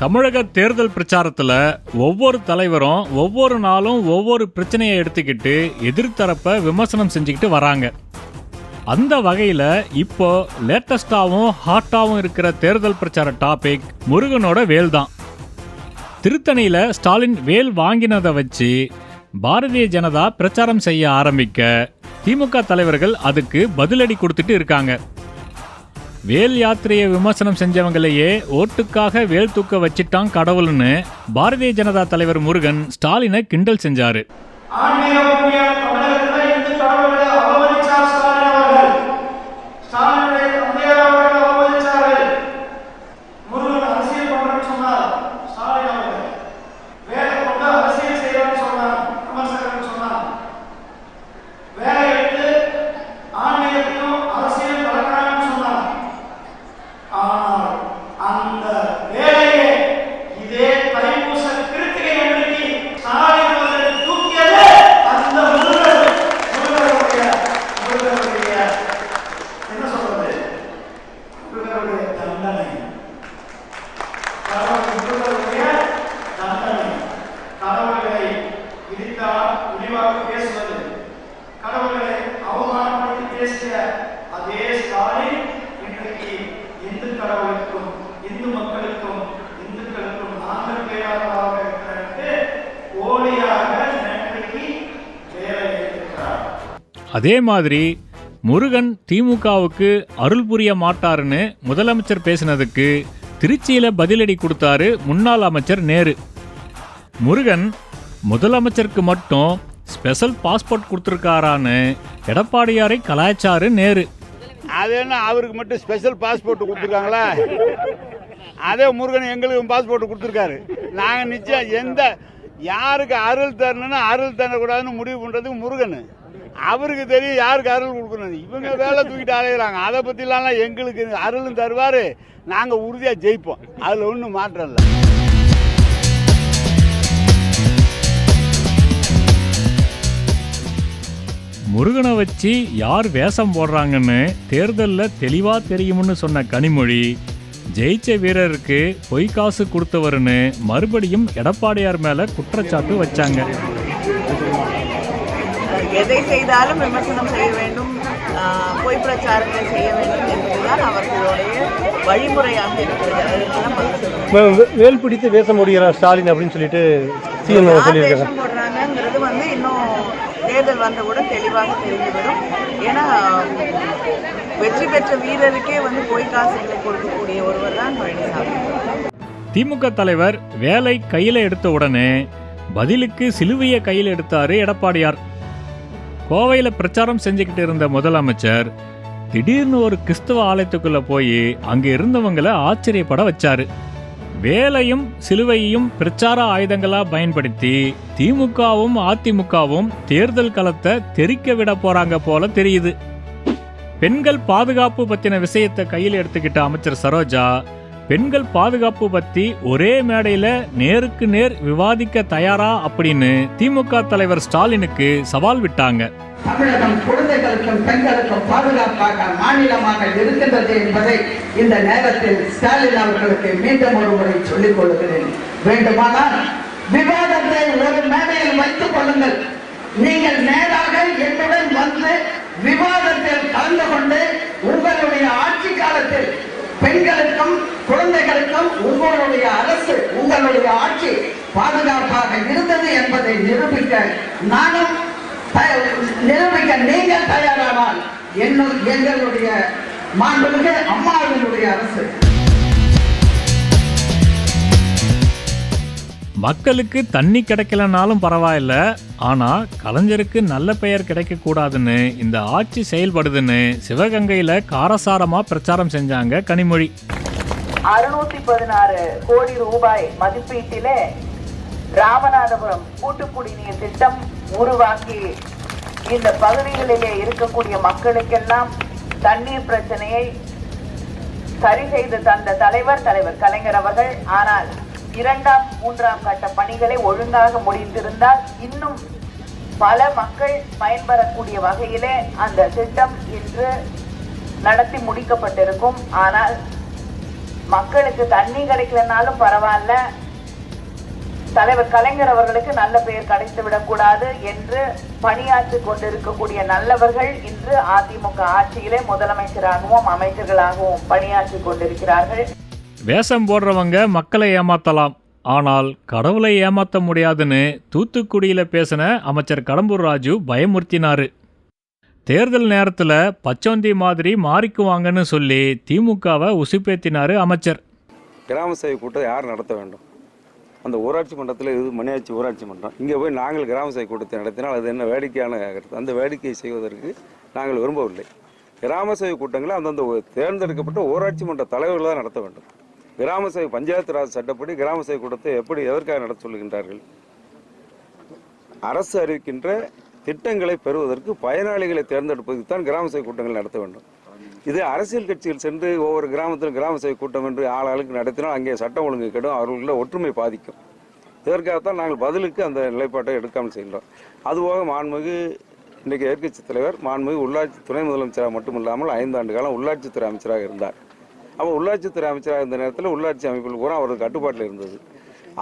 தமிழக தேர்தல் பிரச்சாரத்தில் ஒவ்வொரு தலைவரும் ஒவ்வொரு நாளும் ஒவ்வொரு பிரச்சனையை எடுத்துக்கிட்டு எதிர்த்தரப்ப விமர்சனம் செஞ்சுக்கிட்டு வராங்க. அந்த வகையில் இப்போ லேட்டஸ்டாகவும் ஹாட்டாகவும் இருக்கிற தேர்தல் பிரச்சார டாபிக் முருகனோட வேல் தான் திருத்தணியில் ஸ்டாலின் வேல் வாங்கினதை வச்சு பாரதிய ஜனதா பிரச்சாரம் செய்ய ஆரம்பிக்க திமுக தலைவர்கள் அதுக்கு பதிலடி கொடுத்துட்டு இருக்காங்க. வேல் யாத்திரையை விமர்சனம் செஞ்சவங்களையே ஓட்டுக்காக வேல் தூக்க வச்சிட்டான் கடவுள்னு பாரதிய ஜனதா தலைவர் முருகன் ஸ்டாலினை கிண்டல் செஞ்சாரு ஆன்மீக பூமியான தமிழகத்தில் இந்து கடவுளை அவமதிச்சார் ஸ்டாலின் அவர்கள் ஸ்டாலினுடைய தந்தையார் அவர்கள் அவமதிச்சார்கள் முருகன் அரசியல் பண்றேன்னு சொன்னார் ஸ்டாலின் அவர்கள் வேலை கொண்டு அரசியல் செய்யறேன்னு சொன்னார் விமர்சகர்கள் சொன்னார் வேலை எடுத்து ஆன்மீகத்தையும் அரசியல் கலக்கிறாங்கன்னு சொன்னார் ஆனால் அந்த வேலையை இதே தைப்பூச கிருத்திகை அன்றைக்கு ஸ்டாலின் அவர்கள் தூக்கியது அந்த முருகர் முருகருடைய முருகருடைய என்ன சொல்றது முருகருடைய தண்டனை கடவுள் முருகருடைய தண்டனை கடவுள்களை இடித்தால் இழிவாக பேசுவது கடவுள்களை அவமானப்படுத்தி பேசிய அதே ஸ்டாலின் இன்றைக்கு இந்து கடவுளுக்கும் இந்து மக்களுக்கும் இந்துக்களுக்கும் நாங்கள் பேராளராக இருக்கிறது வேலை அதே மாதிரி முருகன் திமுகவுக்கு அருள் புரிய மாட்டாருன்னு முதலமைச்சர் பேசினதுக்கு திருச்சியில் பதிலடி கொடுத்தாரு முன்னாள் அமைச்சர் நேரு. முருகன் முதலமைச்சருக்கு மட்டும் ஸ்பெஷல் பாஸ்போர்ட் கொடுத்துருக்காரான்னு எடப்பாடியாரை கலாய்ச்சாரு நேரு. அது என்ன அவருக்கு மட்டும் ஸ்பெஷல் பாஸ்போர்ட் கொடுத்துருக்காங்களா? அதே முருகன் எங்களுக்கு பாஸ்போர்ட் கொடுத்துருக்காரு. நாங்கள் நிச்சயம் எந்த யாருக்கு அருள் தரணும்னு அருள் தரக்கூடாதுன்னு முடிவு பண்ணுறதுக்கு முருகன். அவருக்கு தெரியும் யாருக்கு அருள் கொடுக்கணும். இவங்க வேலை தூக்கிட்டு அலையிறாங்க. அதை பற்றிலாம் எங்களுக்கு அருளும் தருவார். நாங்கள் உறுதியாக ஜெயிப்போம். அதில் ஒன்றும் மாற்றம் இல்லை. வச்சு யார் வேஷம் போடுறாங்கன்னு தேர்தலில் தெளிவா தெரியும்னு சொன்ன கனிமொழி ஜெயிச்ச வீரருக்கு பொய் காசு கொடுத்தவருன்னு மறுபடியும் எடப்பாடியார் மேல குற்றச்சாட்டு வச்சாங்க. எதை செய்தாலும் விமர்சனம் செய்ய வேண்டும் பொய் பிரச்சாரங்களை செய்ய வேண்டும் என்பதுதான் அவர்களுடைய வழிமுறையாக இருக்கிறது. வேல் பிடித்து வேஷ முடிகிறார் ஸ்டாலின் அப்படின்னு சொல்லிட்டு சிஎம் சொல்லியிருக்காங்க வேஷம் போடுறாங்கங்கிறது வந்து இன்னும் தேர்தல் வந்தவுடன் தெளிவாக தெரிந்துவிடும். ஏன்னா வெற்றி பெற்ற வீரருக்கே வந்து போய் காசுகளை கொடுக்கக்கூடிய ஒருவர் தான் பழனிசாமி. திமுக தலைவர் வேலை கையில் எடுத்த உடனே பதிலுக்கு சிலுவையை கையில் எடுத்தாரு எடப்பாடியார். கோவையில் பிரச்சாரம் செஞ்சுக்கிட்டு இருந்த முதலமைச்சர் திடீர்னு ஒரு கிறிஸ்துவ ஆலயத்துக்குள்ள போய் அங்க இருந்தவங்களை ஆச்சரியப்பட வச்சாரு. வேலையும் சிலுவையையும் பிரச்சார ஆயுதங்களா பயன்படுத்தி திமுகவும் அதிமுகவும் தேர்தல் களத்தை தெறிக்க விட போறாங்க போல தெரியுது. பெண்கள் பாதுகாப்பு பத்தின விஷயத்தை கையில் எடுத்துக்கிட்ட அமைச்சர் சரோஜா பெண்கள் பாதுகாப்பு பத்தி ஒரே மேடையில நேருக்கு நேர் விவாதிக்க தயாரா அப்படின்னு திமுக தலைவர் ஸ்டாலினுக்கு சவால் விட்டாங்க. தமிழகம் குழந்தைகளுக்கும் பெண்களுக்கும் பாதுகாப்பாக மாநிலமாக இருக்கின்றது என்பதை இந்த நேரத்தில் ஸ்டாலின் அவர்களுக்கு மீண்டும் ஒரு முறை சொல்லிக் கொள்கிறேன். வேண்டுமானால் விவாதத்தை ஒரு மேடையில் வைத்துக் கொள்ளுங்கள். நீங்கள் நேராக என்னுடன் வந்து விவாதத்தில் கலந்து கொண்டு உங்களுடைய ஆட்சி காலத்தில் பெண்களுக்கும் குழந்தைகளுக்கும் உங்களுடைய அரசு உங்களுடைய ஆட்சி பாதுகாப்பாக இருந்தது என்பதை நிரூபிக்க நானும் நிரூபிக்க நீங்கள் தயாரானால் என்னும் எங்களுடைய மாண்புமிகு அம்மாவினுடைய அரசு. மக்களுக்கு தண்ணி கிடைக்கலனாலும் பரவாயில்ல ஆனா கலைஞருக்கு நல்ல பெயர் கிடைக்க கூடாதுன்னு இந்த ஆட்சி செயல்படுதுன்னு சிவகங்கையில காரசாரமா பிரச்சாரம் செஞ்சாங்க கனிமொழி. அறுநூத்தி பதினாறு கோடி ரூபாய் மதிப்பீட்டிலே ராமநாதபுரம் கூட்டுக்குடிநீர் திட்டம் உருவாக்கி இந்த பகுதிகளிலே இருக்கக்கூடிய மக்களுக்கெல்லாம் தண்ணீர் பிரச்சனையை சரி செய்து தந்த தலைவர் தலைவர் கலைஞர் அவர்கள். ஆனால் இரண்டாம் மூன்றாம் கட்ட பணிகளை ஒழுங்காக முடிந்திருந்தால் இன்னும் பல மக்கள் பயன்பெறக்கூடிய வகையிலே அந்த திட்டம் இன்று நடத்தி முடிக்கப்பட்டிருக்கும். ஆனால் மக்களுக்கு தண்ணி கிடைக்கலனாலும் பரவாயில்ல. தலைவர் கலைஞர் அவர்களுக்கு நல்ல பெயர் கிடைத்து விடக்கூடாது என்று பணியாற்றி கொண்டிருக்கக்கூடிய நல்லவர்கள் இன்று அதிமுக ஆட்சியிலே முதலமைச்சராகவும் அமைச்சர்களாகவும் பணியாற்றி கொண்டிருக்கிறார்கள். வேஷம் போடுறவங்க மக்களை ஏமாத்தலாம். ஆனால் கடவுளை ஏமாற்ற முடியாதுன்னு தூத்துக்குடியில் பேசின அமைச்சர் கடம்பூர் ராஜு பயமுறுத்தினார். தேர்தல் நேரத்தில் பச்சோந்தி மாதிரி மாறிக்குவாங்கன்னு சொல்லி திமுகவை உசுப்பேத்தினார் அமைச்சர். கிராம சேவை கூட்டம் யார் நடத்த வேண்டும்? அந்த ஊராட்சி மன்றத்தில் இது மணியாட்சி ஊராட்சி மன்றம். இங்கே போய் நாங்கள் கிராம சேவை கூட்டத்தை நடத்தினால் அது என்ன வேடிக்கையான கருத்து? அந்த வேடிக்கையை செய்வதற்கு நாங்கள் விரும்பவில்லை. கிராம சேவை கூட்டங்களை அந்தந்த தேர்ந்தெடுக்கப்பட்ட ஊராட்சி மன்ற தலைவர்கள் தான் நடத்த வேண்டும். கிராம சபை பஞ்சாயத்து ராஜ் சட்டப்படி கிராம சபை கூட்டத்தை எப்படி எதற்காக நடத்த சொல்கின்றார்கள்? அரசு அறிவிக்கின்ற திட்டங்களை பெறுவதற்கு பயனாளிகளை தேர்ந்தெடுப்பதற்கு தான் கிராம சபை கூட்டங்கள் நடத்த வேண்டும். இது அரசியல் கட்சிகள் சென்று ஒவ்வொரு கிராமத்திலும் கிராம சபை கூட்டம் என்று ஆளாளுக்கு நடத்தினால் அங்கே சட்டம் ஒழுங்கு கெடும் அவர்களுக்குள்ள ஒற்றுமை பாதிக்கும். இதற்காகத்தான் நாங்கள் பதிலுக்கு அந்த நிலைப்பாட்டை எடுக்காமல் செய்கின்றோம் அதுபோக மாண்புமிகு இன்றைக்கு எதிர்க்கட்சித் தலைவர் மாண்புமிகு உள்ளாட்சி துணை முதலமைச்சராக மட்டுமில்லாமல் ஐந்தாண்டு காலம் உள்ளாட்சித்துறை அமைச்சராக இருந்தார். அப்போ உள்ளாட்சித்துறை அமைச்சராக இருந்த நேரத்தில் உள்ளாட்சி அமைப்புகள் பூரா அவரது கட்டுப்பாட்டில் இருந்தது.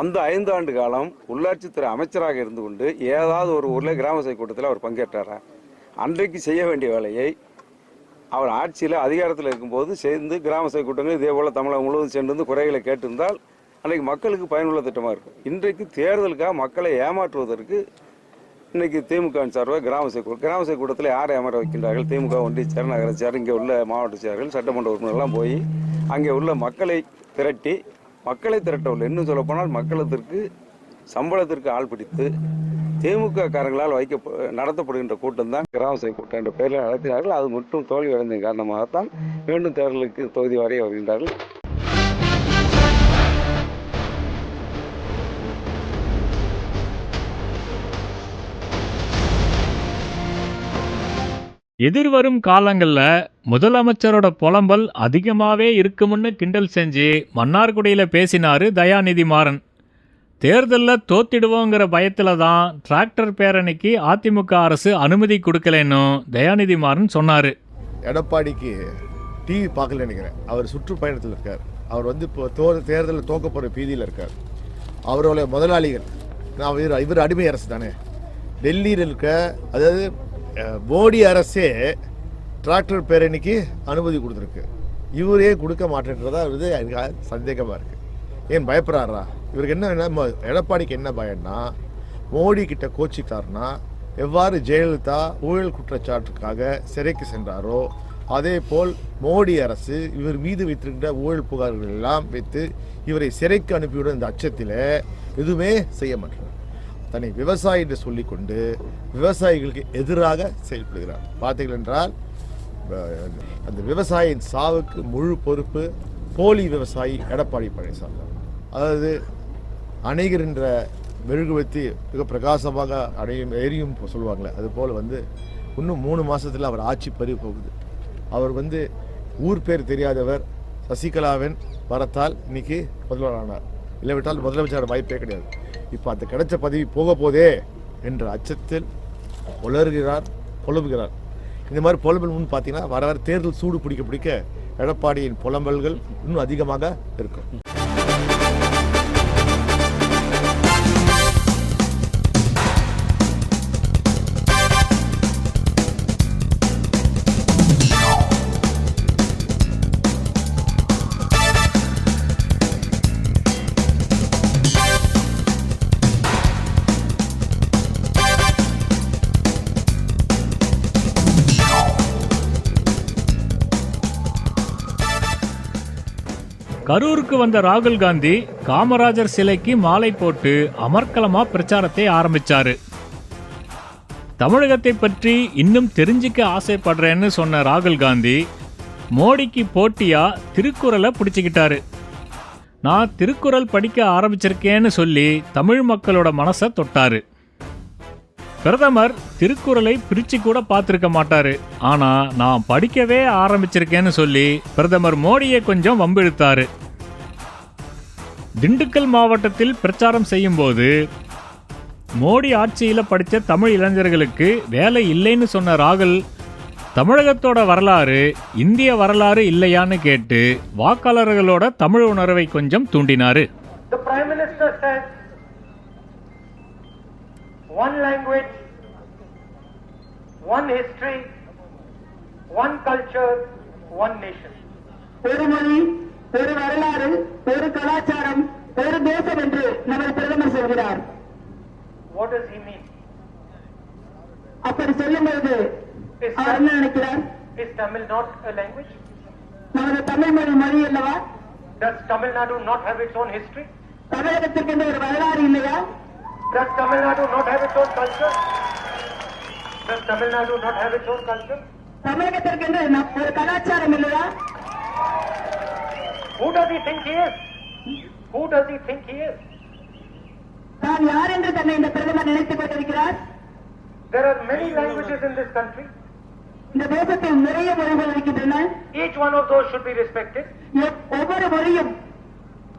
அந்த ஐந்து ஆண்டு காலம் உள்ளாட்சித்துறை அமைச்சராக இருந்து கொண்டு ஏதாவது ஒரு ஊரில் கிராம சபை கூட்டத்தில் அவர் பங்கேற்றாரா? அன்றைக்கு செய்ய வேண்டிய வேலையை அவர் ஆட்சியில் அதிகாரத்தில் இருக்கும்போது சேர்ந்து கிராம சபை கூட்டங்கள் இதே போல் தமிழகம் முழுவதும் சென்று வந்து குறைகளை கேட்டிருந்தால் அன்றைக்கு மக்களுக்கு பயனுள்ள திட்டமாக இருக்கும். இன்றைக்கு தேர்தலுக்காக மக்களை ஏமாற்றுவதற்கு இன்னைக்கு திமுக சார்பாக கிராம சபை கிராம சபை கூட்டத்தில் யார் வைக்கின்றார்கள்? திமுக ஒன்றிய சேர் நகர சேர் இங்கே உள்ள மாவட்ட செயலர்கள் சட்டமன்ற உறுப்பினர்லாம் போய் அங்கே உள்ள மக்களை திரட்டி மக்களை திரட்டவில்லை. இன்னும் சொல்லப்போனால் மக்களத்திற்கு சம்பளத்திற்கு ஆள் பிடித்து திமுக காரங்களால் வைக்க நடத்தப்படுகின்ற கூட்டம் தான் கிராம சபை கூட்டம் என்ற பெயரில் நடத்தினார்கள். அது மட்டும் தோல்வி அடைந்த காரணமாகத்தான் மீண்டும் தேர்தலுக்கு தொகுதி வரைய வருகின்றார்கள். எதிர்வரும் காலங்களில் முதலமைச்சரோட புலம்பல் அதிகமாகவே இருக்கும்னு கிண்டல் செஞ்சு மன்னார்குடியில் பேசினார் தயாநிதி மாறன் தேர்தலில் தோத்திடுவோங்கிற பயத்தில் தான் டிராக்டர் பேரணிக்கு அதிமுக அரசு அனுமதி கொடுக்கலன்னு தயாநிதி மாறன் சொன்னார். எடப்பாடிக்கு டிவி பார்க்கல நினைக்கிறேன். அவர் சுற்றுப்பயணத்தில் இருக்கார். அவர் வந்து இப்போ தோ தேர்தலில் தோக்க போகிற பீதியில் இருக்கார். அவருடைய முதலாளிகள் நான் இவர் இவர் அடிமை அரசு தானே. டெல்லியில் இருக்க அதாவது மோடி அரசே டிராக்டர் பேரணிக்கு அனுமதி கொடுத்துருக்கு. இவரே கொடுக்க மாட்டேன்றதா வந்து எனக்கு சந்தேகமாக இருக்குது ஏன் பயப்படுறாரா? இவருக்கு என்ன என்ன எடப்பாடிக்கு என்ன பயம்னா மோடி கிட்ட கோச்சிட்டார்னா எவ்வாறு ஜெயலலிதா ஊழல் குற்றச்சாட்டுக்காக சிறைக்கு சென்றாரோ அதே போல் மோடி அரசு இவர் மீது வைத்திருக்கிற ஊழல் புகார்கள் எல்லாம் வைத்து இவரை சிறைக்கு அனுப்பிவிடும் இந்த அச்சத்தில் எதுவுமே செய்ய மாட்டார். தன்னை விவசாயி என்று சொல்லிக்கொண்டு விவசாயிகளுக்கு எதிராக செயல்படுகிறார். பார்த்தீர்கள் என்றால் அந்த விவசாயியின் சாவுக்கு முழு பொறுப்பு போலி விவசாயி எடப்பாடி பழனிசாமி அதாவது அதாவது என்ற மெழுகுவத்தி மிக பிரகாசமாக அடையும் எரியும் சொல்லுவாங்களே அதுபோல் வந்து இன்னும் மூணு மாதத்தில் அவர் ஆட்சி பறி போகுது. அவர் வந்து ஊர் பேர் தெரியாதவர் சசிகலாவின் வரத்தால் இன்னைக்கு முதல்வரானார். இல்லைவிட்டால் முதலமைச்சர் வாய்ப்பே கிடையாது. இப்போ அந்த கிடைச்ச பதவி போக போதே என்ற அச்சத்தில் உளறுகிறார் புலம்புகிறார். இந்த மாதிரி புலம்பல் முன் பார்த்தீங்கன்னா வர வர தேர்தல் சூடு பிடிக்க பிடிக்க எடப்பாடியின் புலம்பல்கள் இன்னும் அதிகமாக இருக்கும். கரூருக்கு வந்த ராகுல் காந்தி காமராஜர் சிலைக்கு மாலை போட்டு அமர்க்கலமா பிரச்சாரத்தை ஆரம்பிச்சாரு. தமிழகத்தை பற்றி இன்னும் தெரிஞ்சுக்க ஆசைப்படுறேன்னு சொன்ன ராகுல் காந்தி மோடிக்கு போட்டியா திருக்குறளை பிடிச்சிக்கிட்டாரு. நான் திருக்குறள் படிக்க ஆரம்பிச்சிருக்கேன்னு சொல்லி தமிழ் மக்களோட மனசை தொட்டாரு. பிரதமர் திருக்குறளை பிரிச்சு கூட பார்த்துருக்க மாட்டாரு. ஆனா நான் படிக்கவே ஆரம்பிச்சிருக்கேன்னு சொல்லி பிரதமர் மோடியை கொஞ்சம் வம்பிழுத்தாரு. திண்டுக்கல் மாவட்டத்தில் பிரச்சாரம் செய்யும்போது மோடி ஆட்சியில் படித்த தமிழ் இளைஞர்களுக்கு வேலை இல்லைன்னு சொன்ன ராகுல் தமிழகத்தோட வரலாறு இந்திய வரலாறு இல்லையான்னு கேட்டு வாக்காளர்களோட தமிழ் உணர்வை கொஞ்சம் தூண்டினாரு. one language, one history, one culture, one nation. ஒரு மொழி ஒரு வரலாறு ஒரு கலாச்சாரம் ஒரு தேசம் என்று நமது பிரதமர் சொல்கிறார் What does he mean? அப்படி சொல்லும்போது Is, அவர் என்ன நினைக்கிறார் is Tamil not a language? நமது தமிழ் மொழி மொழி அல்லவா Does Tamil Nadu not have its own history? தமிழகத்திற்கு என்று ஒரு வரலாறு இல்லையா Does Tamil Nadu not have its own culture? Does Tamil Nadu not have its own culture? தமிழகத்திற்கு என்று ஒரு கலாச்சாரம் இல்லையா Who does he think he is? Who does he think he is? தான் யார் என்று தன்னை இந்த பிரதமர் நினைத்துக் கொண்டிருக்கிறார் There are many languages in this country. இந்த தேசத்தில் நிறைய மொழிகள் இருக்கின்றன Each one of those should be respected. ஒவ்வொரு மொழியும்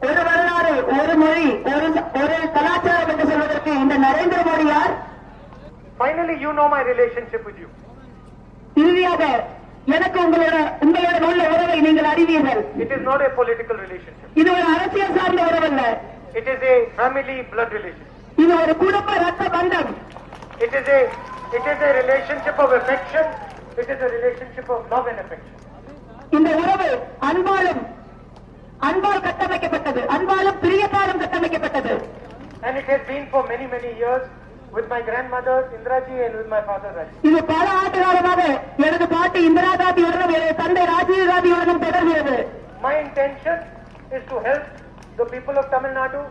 ஒரு வரலாறு ஒரு மொழி ஒரு ஒரு கலாச்சாரம் என்று சொல்வதற்கு இந்த நரேந்திர மோடி யார் relationship with you. இறுதியாக எனக்கு உங்களோட உங்களோட உள்ள உறவை நீங்கள் அறிவீர்கள் It is not a political relationship. இது ஒரு அரசியல் சார்ந்த உறவல்ல It is a family blood relationship. இது ஒரு குடும்ப ரத்த பந்தம் It is a it is a relationship of affection. It is a relationship of love and affection. இந்த உறவு அன்பாலும் அன்பால் கட்டமைக்கப்பட்டது அன்பாலும் பிரியத்தாலும் கட்டமைக்கப்பட்டது And it has been for many, many years with my grandmother Indraji and with my father Raji. இது பல ஆண்டு காலமாக எனது பாட்டி இந்திரா காந்தியுடனும் எனது தந்தை ராஜீவ் காந்தியுடனும் தொடர்கிறது My intention is to help the people of Tamil Nadu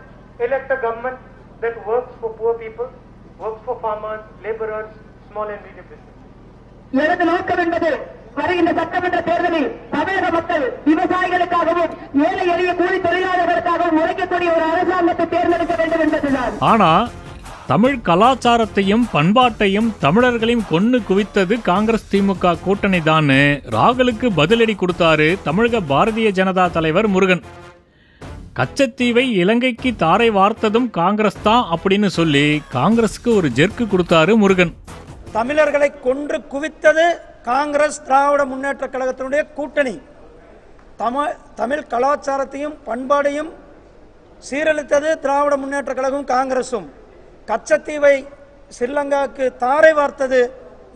elect a government that works for poor people, works for farmers, laborers, small and medium business. எனது நோக்கம் என்பது வருகின்ற சட்டமன்ற தேர்தலில் தமிழக மக்கள் விவசாயிகளுக்காகவும் ஏழை எளிய கூலி தொழிலாளர்களுக்காகவும் உழைக்கக்கூடிய ஒரு அரசாங்கத்தை தேர்ந்தெடுக்க வேண்டும் என்பதுதான். ஆனா தமிழ் கலாச்சாரத்தையும் பண்பாட்டையும் தமிழர்களையும் கொன்னு குவித்தது காங்கிரஸ் திமுக கூட்டணி ராகுலுக்கு பதிலடி கொடுத்தாரு தமிழக பாரதிய ஜனதா தலைவர் முருகன். கச்சத்தீவை இலங்கைக்கு தாரை வார்த்ததும் காங்கிரஸ் தான் அப்படின்னு சொல்லி காங்கிரஸுக்கு ஒரு ஜெர்க்கு கொடுத்தாரு முருகன். தமிழர்களை கொன்று குவித்தது காங்கிரஸ் திராவிட முன்னேற்ற கழகத்தினுடைய கூட்டணி. தமிழ் தமிழ் கலாச்சாரத்தையும் பண்பாடையும் சீரழித்தது திராவிட முன்னேற்ற கழகம் காங்கிரசும். கச்சத்தீவை ஸ்ரீலங்காவுக்கு தாரை வார்த்தது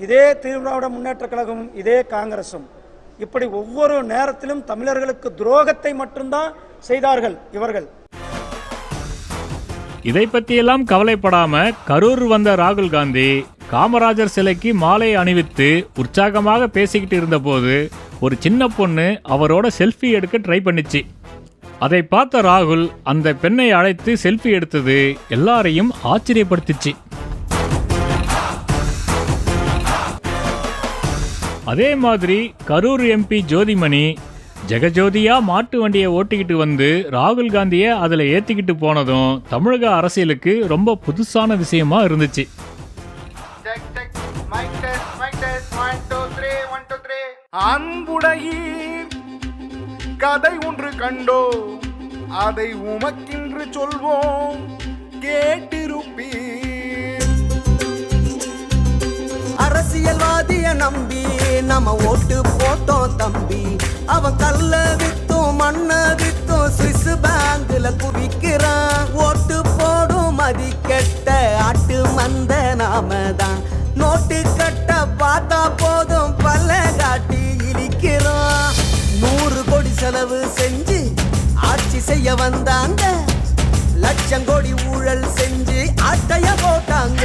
இதே திராவிட முன்னேற்ற கழகமும் இதே காங்கிரசும். இப்படி ஒவ்வொரு நேரத்திலும் தமிழர்களுக்கு துரோகத்தை மட்டும்தான் செய்தார்கள் இவர்கள். இதை பத்தியெல்லாம் கவலைப்படாம கரூர் வந்த ராகுல் காந்தி காமராஜர் சிலைக்கு மாலை அணிவித்து உற்சாகமாக பேசிக்கிட்டு இருந்தபோது ஒரு சின்ன பொண்ணு அவரோட செல்ஃபி எடுக்க ட்ரை பண்ணிச்சு. அதை பார்த்த ராகுல் அந்த பெண்ணை அழைத்து செல்ஃபி எடுத்தது எல்லாரையும் ஆச்சரியப்படுத்திச்சு. அதே மாதிரி கரூர் எம்பி ஜோதிமணி ஜெகஜோதியா மாட்டு வண்டியை ஓட்டிக்கிட்டு வந்து ராகுல் காந்தியை அதில் ஏற்றிக்கிட்டு போனதும் தமிழக அரசியலுக்கு ரொம்ப புதுசான விஷயமா இருந்துச்சு. அன்புடையீர் கதை ஒன்று கண்டோ அதை உமக்கின்று சொல்வோம் கேட்டிருப்பீர். அரசியல்வாதிய நம்பி நம்ம ஓட்டு போட்டோம் தம்பி. அவன் கல்ல வித்தும் மண்ண வித்தும் சுவிஸ் பேங்க்ல குவிக்கிறான். ஓட்டு போடும் மதி கெட்ட ஆட்டு மந்த நாம தான் நோட்டு கட்ட பார்த்தா போதும் பல்ல காட்டி இழிக்கிறோம் நூறு கோடி செலவு செஞ்சு ஆட்சி செய்ய வந்தாங்க. லட்சம் கோடி ஊழல் செஞ்சு அட்டைய போட்டாங்க.